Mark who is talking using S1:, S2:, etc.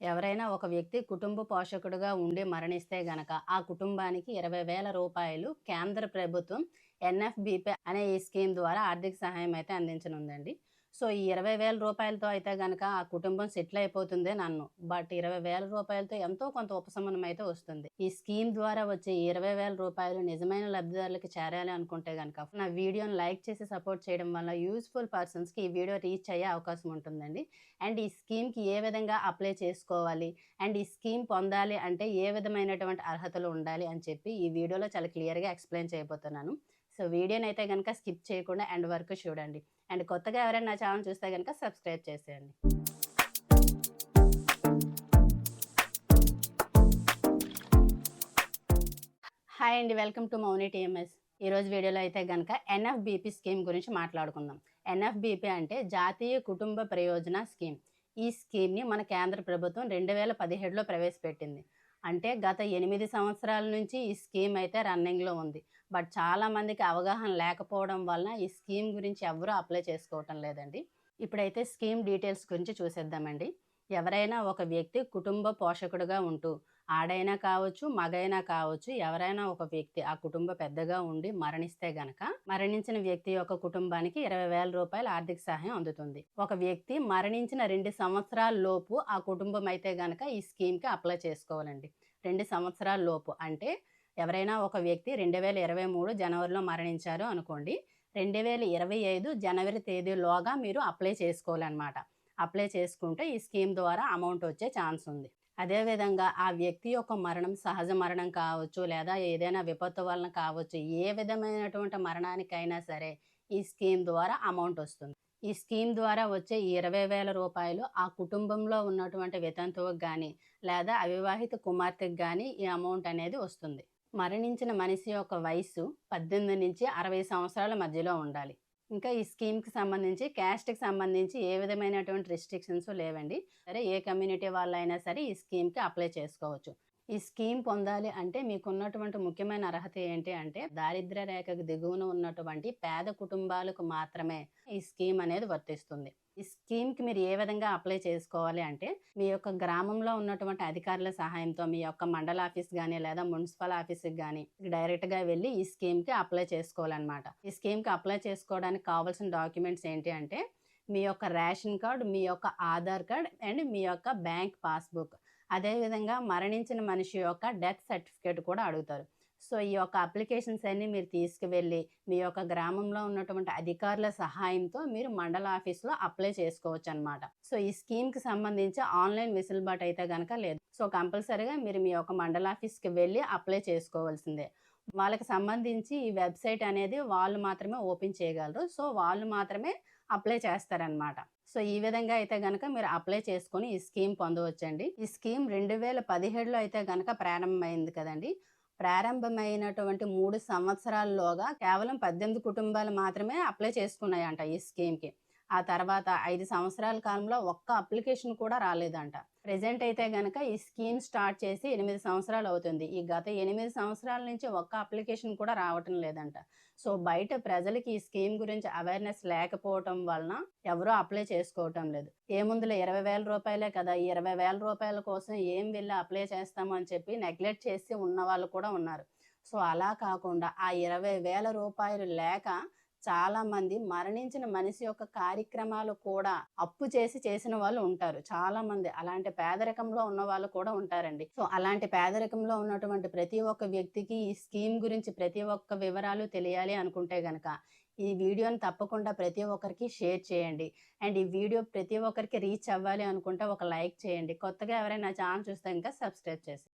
S1: ఎవరైనా ఒక వ్యక్తి కుటుంబ పోషకుడుగా ఉండి మరణిస్తే గనక ఆ కుటుంబానికి ఇరవై వేల రూపాయలు కేంద్ర ప్రభుత్వం ఎన్ఎఫ్బిపే అనే ఈ స్కీమ్ ద్వారా ఆర్థిక సహాయం అయితే అందించనుందండి. సో ఈ ఇరవై వేల రూపాయలతో అయితే కనుక ఆ కుటుంబం సెటిల్ అయిపోతుంది నన్ను. బట్ ఇరవై వేల రూపాయలతో ఎంతో కొంత ఉపశమనం అయితే వస్తుంది. ఈ స్కీమ్ ద్వారా వచ్చే ఇరవై వేల రూపాయలు నిజమైన లబ్ధిదారులకు చేరాలి అనుకుంటే కనుక నా వీడియోని లైక్ చేసి సపోర్ట్ చేయడం వల్ల యూస్ఫుల్ పర్సన్స్కి ఈ వీడియో రీచ్ అయ్యే అవకాశం ఉంటుందండి. అండ్ ఈ స్కీమ్కి ఏ విధంగా అప్లై చేసుకోవాలి? అండ్ ఈ స్కీమ్ పొందాలి అంటే ఏ విధమైనటువంటి అర్హతలు ఉండాలి అని చెప్పి ఈ వీడియోలో చాలా క్లియర్గా ఎక్స్ప్లెయిన్ చేయబోతున్నాను. సో వీడియోని అయితే కనుక స్కిప్ చేయకుండా ఎండ్ వరకు చూడండి. అండ్ కొత్తగా ఎవరైనా నా ఛానల్ చూస్తే కనుక సబ్స్క్రైబ్ చేసేయండి. హాయ్ అండి. Welcome to Mouni TMS. ఈరోజు వీడియోలో అయితే కనుక ఎన్ఎఫ్బిపి స్కీమ్ గురించి మాట్లాడుకుందాం. ఎన్ఎఫ్బిపి అంటే జాతీయ కుటుంబ ప్రయోజన స్కీమ్. ఈ స్కీమ్ని మన కేంద్ర ప్రభుత్వం రెండు వేల పదిహేడులో ప్రవేశపెట్టింది. అంటే గత ఎనిమిది సంవత్సరాల నుంచి ఈ స్కీమ్ అయితే రన్నింగ్లో ఉంది. బట్ చాలా మందికి అవగాహన లేకపోవడం వలన ఈ స్కీమ్ గురించి ఎవరూ అప్లై చేసుకోవటం లేదండి. ఇప్పుడైతే స్కీమ్ డీటెయిల్స్ గురించి చూసేద్దామండి. ఎవరైనా ఒక వ్యక్తి కుటుంబ పోషకుడుగా ఉంటూ ఆడైనా కావచ్చు మగైనా కావచ్చు ఎవరైనా ఒక వ్యక్తి ఆ కుటుంబ పెద్దగా ఉండి మరణిస్తే గనక మరణించిన వ్యక్తి యొక్క కుటుంబానికి ఇరవై వేల రూపాయల ఆర్థిక సహాయం అందుతుంది. ఒక వ్యక్తి మరణించిన రెండు సంవత్సరాల లోపు ఆ కుటుంబం అయితే గనక ఈ స్కీమ్కి అప్లై చేసుకోవాలండి. రెండు సంవత్సరాల లోపు. అంటే ఎవరైనా ఒక వ్యక్తి రెండు వేల ఇరవై మూడు జనవరిలో మరణించారు అనుకోండి రెండు వేల ఇరవై ఐదు జనవరి తేదీలోగా మీరు అప్లై చేసుకోవాలన్నమాట. అప్లై చేసుకుంటే ఈ స్కీమ్ ద్వారా అమౌంట్ వచ్చే ఛాన్స్ ఉంది. అదేవిధంగా ఆ వ్యక్తి యొక్క మరణం సహజ మరణం కావచ్చు లేదా ఏదైనా విపత్తు వలన కావచ్చు ఏ విధమైనటువంటి మరణానికైనా సరే ఈ స్కీమ్ ద్వారా అమౌంట్ వస్తుంది. ఈ స్కీమ్ ద్వారా వచ్చే ఇరవై వేల రూపాయలు ఆ కుటుంబంలో ఉన్నటువంటి వితంతువుకు కానీ లేదా అవివాహిత కుమార్తెకు కానీ ఈ అమౌంట్ అనేది వస్తుంది. మరణించిన మనిషి యొక్క వయసు పద్దెనిమిది నుంచి అరవై సంవత్సరాల మధ్యలో ఉండాలి. ఇంకా ఈ స్కీమ్కి సంబంధించి క్యాస్ట్కి సంబంధించి ఏ విధమైనటువంటి రిస్ట్రిక్షన్స్ లేవండి. సరే ఏ కమ్యూనిటీ వాళ్ళైనా సరే ఈ స్కీమ్కి అప్లై చేసుకోవచ్చు. ఈ స్కీమ్ పొందాలి అంటే మీకున్నటువంటి ముఖ్యమైన అర్హత ఏంటి అంటే దారిద్ర్య రేఖకు దిగువన ఉన్నటువంటి పేద కుటుంబాలకు మాత్రమే ఈ స్కీమ్ అనేది వర్తిస్తుంది. ఈ స్కీమ్కి మీరు ఏ విధంగా అప్లై చేసుకోవాలి అంటే మీ యొక్క గ్రామంలో ఉన్నటువంటి అధికారుల సహాయంతో మీ యొక్క మండల ఆఫీస్ కానీ లేదా మున్సిపల్ ఆఫీస్కి కానీ డైరెక్ట్గా వెళ్ళి ఈ స్కీమ్కి అప్లై చేసుకోవాలన్నమాట. ఈ స్కీమ్కి అప్లై చేసుకోవడానికి కావాల్సిన డాక్యుమెంట్స్ ఏంటి అంటే మీ యొక్క రేషన్ కార్డ్ మీ యొక్క ఆధార్ కార్డ్ అండ్ మీ యొక్క బ్యాంక్ పాస్బుక్. అదేవిధంగా మరణించిన మనిషి యొక్క డెత్ సర్టిఫికేట్ కూడా అడుగుతారు. సో ఈ యొక్క అప్లికేషన్స్ అన్ని మీరు తీసుకువెళ్ళి మీ యొక్క గ్రామంలో ఉన్నటువంటి అధికారుల సహాయంతో మీరు మండల ఆఫీస్లో అప్లై చేసుకోవచ్చు అనమాట సో ఈ స్కీమ్కి సంబంధించి ఆన్లైన్ వెసులుబాటు అయితే కనుక లేదు. సో కంపల్సరీగా మీరు మీ యొక్క మండల ఆఫీస్కి వెళ్ళి అప్లై చేసుకోవాల్సిందే. వాళ్ళకి సంబంధించి ఈ వెబ్సైట్ అనేది వాళ్ళు మాత్రమే ఓపెన్ చేయగలరు. సో వాళ్ళు మాత్రమే అప్లై చేస్తారనమాట. సో ఈ విధంగా అయితే కనుక మీరు అప్లై చేసుకుని ఈ స్కీమ్ పొందవచ్చండి. ఈ స్కీమ్ రెండు వేల పదిహేడులో అయితే కనుక ప్రారంభమైంది కదండి. ప్రారంభమైనటువంటి మూడు సంవత్సరాల్లోగా కేవలం పద్దెనిమిది కుటుంబాలు మాత్రమే అప్లై చేసుకున్నాయంట ఈ స్కీమ్కి. ఆ తర్వాత ఐదు సంవత్సరాల కాలంలో ఒక్క అప్లికేషన్ కూడా రాలేదంట. ప్రెసెంట్ అయితే గనక ఈ స్కీమ్ స్టార్ట్ చేసి ఎనిమిది సంవత్సరాలు అవుతుంది. ఈ గత ఎనిమిది సంవత్సరాల నుంచి ఒక్క అప్లికేషన్ కూడా రావటం లేదంట. సో బయట ప్రజలకి ఈ స్కీమ్ గురించి అవేర్నెస్ లేకపోవటం వలన ఎవరూ అప్లై చేసుకోవటం లేదు. ఏముందులో ఇరవై వేల రూపాయలే కదా ఈ ఇరవై వేల రూపాయల కోసం ఏం వెళ్ళి అప్లై చేస్తాము అని చెప్పి నెగ్లెక్ట్ చేసి ఉన్న వాళ్ళు కూడా ఉన్నారు. సో అలా కాకుండా ఆ ఇరవై వేల రూపాయలు లేక చాలా మంది మరణించిన మనిషి యొక్క కార్యక్రమాలు కూడా అప్పు చేసి చేసిన వాళ్ళు ఉంటారు. చాలా మంది అలాంటి పేదరికంలో ఉన్న వాళ్ళు కూడా ఉంటారండి. సో అలాంటి పేదరికంలో ఉన్నటువంటి ప్రతి ఒక్క వ్యక్తికి ఈ స్కీమ్ గురించి ప్రతి ఒక్క వివరాలు తెలియాలి అనుకుంటే గనక ఈ వీడియోని తప్పకుండా ప్రతి ఒక్కరికి షేర్ చేయండి. అండ్ ఈ వీడియో ప్రతి ఒక్కరికి రీచ్ అవ్వాలి అనుకుంటే ఒక లైక్ చేయండి. కొత్తగా ఎవరైనా ఛానల్ చూస్తే ఇంకా సబ్స్క్రైబ్ చేసి